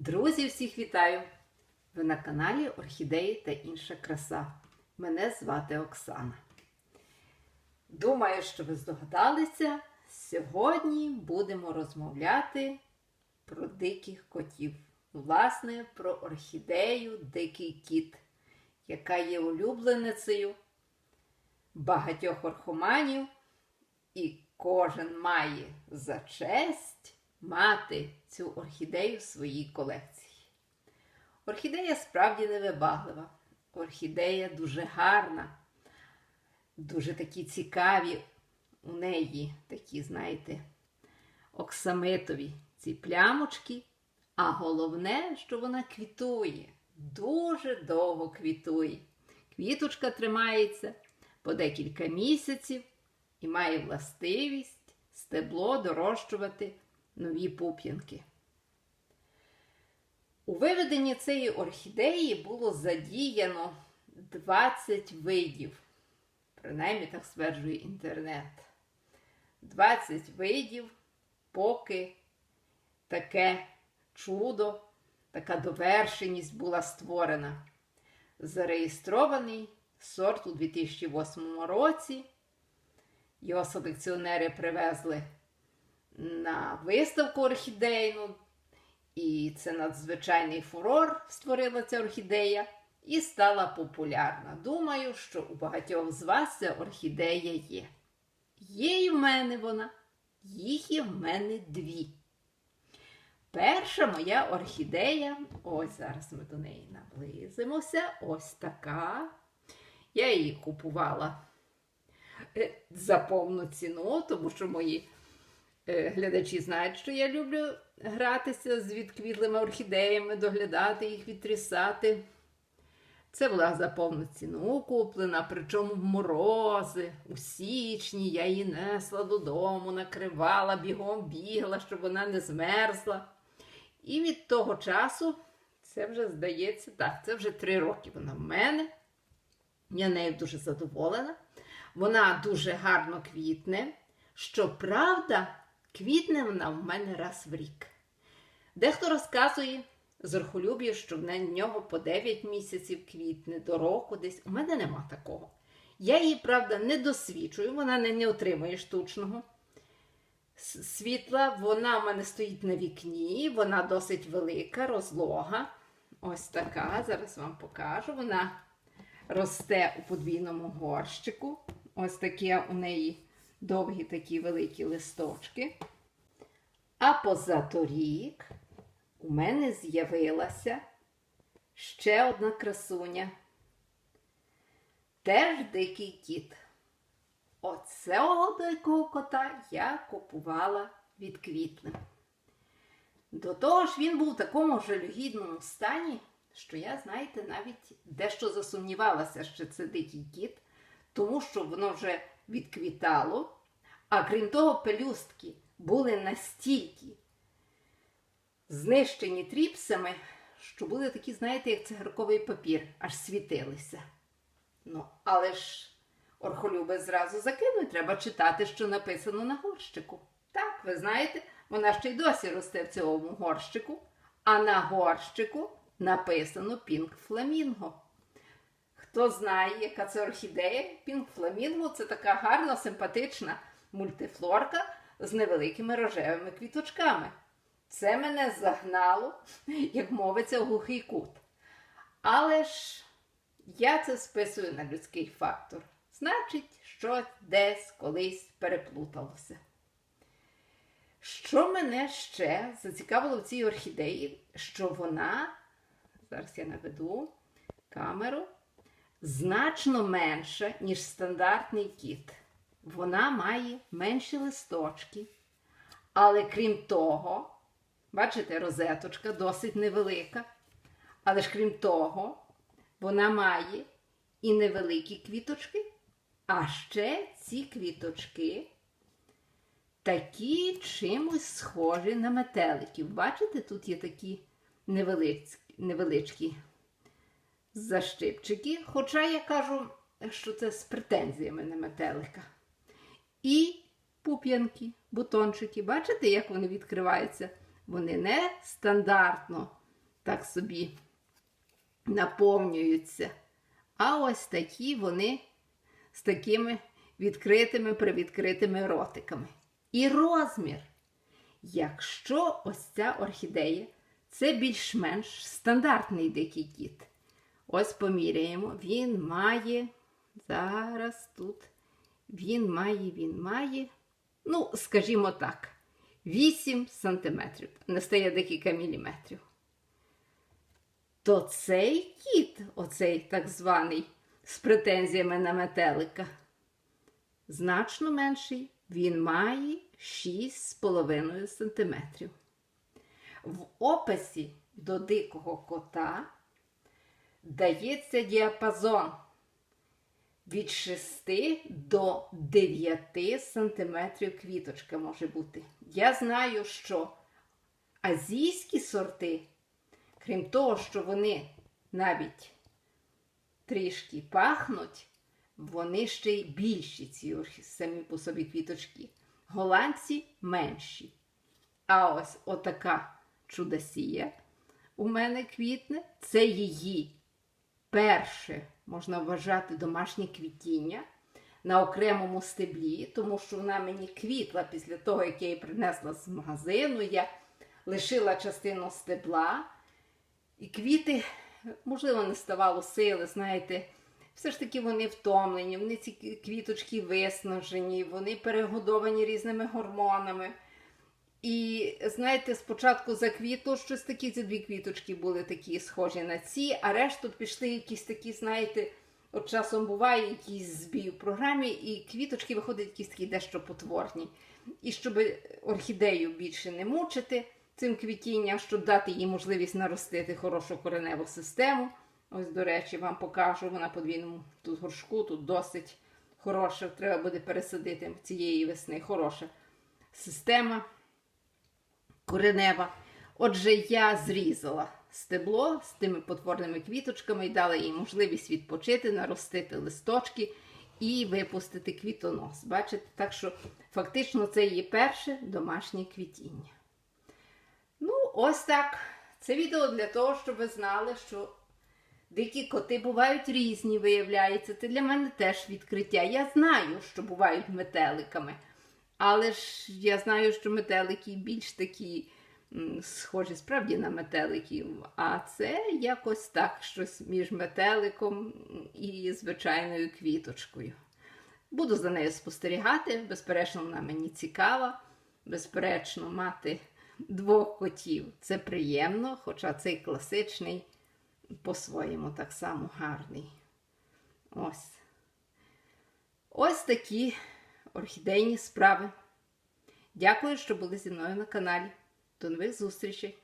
Друзі, всіх вітаю! Ви на каналі Орхідеї та інша краса. Мене звати Оксана. Думаю, що ви здогадалися, сьогодні будемо розмовляти про диких котів. Власне, про орхідею Дикий кіт, яка є улюбленицею багатьох орхоманів, і кожен має за честь мати цю орхідею в своїй колекції. Орхідея справді невибаглива. Орхідея дуже гарна, дуже такі цікаві у неї такі, знаєте, оксамитові ці плямочки. А головне, що вона квітує, дуже довго квітує. Квіточка тримається по декілька місяців і має властивість стебло дорощувати нові пуп'янки. У виведенні цієї орхідеї було задіяно 20 видів, принаймні так стверджує інтернет. 20 видів, поки таке чудо, така довершеність була створена. Зареєстрований сорт у 2008 році. Його селекціонери привезли на виставку орхідейну, і це надзвичайний фурор створила ця орхідея і стала популярна. Думаю, що у багатьох з вас ця орхідея є. Є і в мене вона, їх є в мене дві. Перша моя орхідея, ось зараз ми до неї наблизимося, ось така. Я її купувала е, за повну ціну, тому що мої глядачі знають, що я люблю гратися з відквітлими орхідеями, доглядати їх, відтрісати. Це була за повну ціну куплена, причому в морози, у січні я її несла додому, накривала, бігом бігла, щоб вона не змерзла. І від того часу, це вже здається, так, це вже три роки вона в мене. Я нею дуже задоволена. Вона дуже гарно квітне. Щоправда, квітне вона в мене раз в рік. Дехто розказує з орхолюбів, що в нього по 9 місяців квітне, до року десь. У мене нема такого. Я її, правда, не досвідчую, вона не, не отримує штучного світла. Вона в мене стоїть на вікні, вона досить велика, розлога. Ось така. Зараз вам покажу. Вона росте у подвійному горщику. Ось такі у неї довгі такі великі листочки. А позаторік у мене з'явилася ще одна красуня. Теж дикий кіт. Оцього дикого кота я купувала від квітли. До того ж, він був в такому жалюгідному стані, що я, знаєте, навіть дещо засумнівалася, що це дикий кіт, тому що воно вже відквітало, а крім того, пелюстки були настільки знищені тріпсами, що були такі, знаєте, як цигарковий папір, аж світилися. Ну, але ж орхолюби зразу закинуть, треба читати, що написано на горщику. Так, ви знаєте, вона ще й досі росте в цьому горщику, а на горщику написано Пінк Фламінго. Хто знає, яка це орхідея? Пінк Фламінго це така гарна, симпатична мультифлорка з невеликими рожевими квіточками. Це мене загнало, як мовиться, в глухий кут. Але ж я це списую на людський фактор. Значить, щось десь колись переплуталося. Що мене ще зацікавило в цій орхідеї, що вона, зараз я наведу камеру, значно менша, ніж стандартний кіт. Вона має менші листочки, але крім того, бачите, розеточка досить невелика. Але ж крім того, вона має і невеликі квіточки, а ще ці квіточки такі чимось схожі на метеликів. Бачите, тут є такі невеличкі, защипчики, хоча я кажу, що це з претензіями на метелика. І пуп'янки, бутончики. Бачите, як вони відкриваються? Вони не стандартно так собі наповнюються. А ось такі вони з такими відкритими привідкритими ротиками. І розмір. Якщо ось ця орхідея, це більш-менш стандартний дикий кіт. Ось поміряємо. Він має. Зараз тут. Він має, він має. Ну, скажімо так, 8 сантиметрів. Не стає декілька міліметрів. То цей кіт, оцей так званий, з претензіями на метелика, значно менший. Він має 6,5 сантиметрів. В описі до дикого кота дається діапазон від 6 до 9 сантиметрів квіточка може бути. Я знаю, що азійські сорти, крім того, що вони навіть трішки пахнуть, вони ще й більші, ці самі по собі квіточки. Голландці менші. А ось отака чудосія у мене квітне. Це її перше, можна вважати, домашнє квітіння на окремому стеблі, тому що вона мені квітла після того, як я її принесла з магазину. Я лишила частину стебла. І квіти, можливо, не ставало сили, знаєте, все ж таки вони втомлені, вони ці квіточки виснажені, вони перегодовані різними гормонами. І знаєте, спочатку заквітло щось такі, ці дві квіточки були такі схожі на ці, а решту пішли якісь такі, знаєте, от часом буває якийсь збій у програмі, і квіточки виходять якісь такі дещо потворні. І щоб орхідею більше не мучити цим квітінням, щоб дати їй можливість наростити хорошу кореневу систему. Ось, до речі, вам покажу, вона подвійному тут горшку, тут досить хороша. Треба буде пересадити цієї весни. Хороша система коренева. Отже, я зрізала стебло з тими потворними квіточками і дала їй можливість відпочити, наростити листочки і випустити квітонос. Бачите, так що фактично це її перше домашнє квітіння. Ну, ось так. Це відео для того, щоб ви знали, що дикі коти бувають різні, виявляється. Це для мене теж відкриття. Я знаю, що бувають метеликами. Але ж я знаю, що метелики більш такі схожі справді на метеликів. А це якось так, щось між метеликом і звичайною квіточкою. Буду за нею спостерігати. Безперечно, вона мені цікава. Безперечно, мати двох котів це приємно, хоча цей класичний по-своєму так само гарний. Ось. Ось такі орхідейні справи. Дякую, що були зі мною на каналі. До нових зустрічей!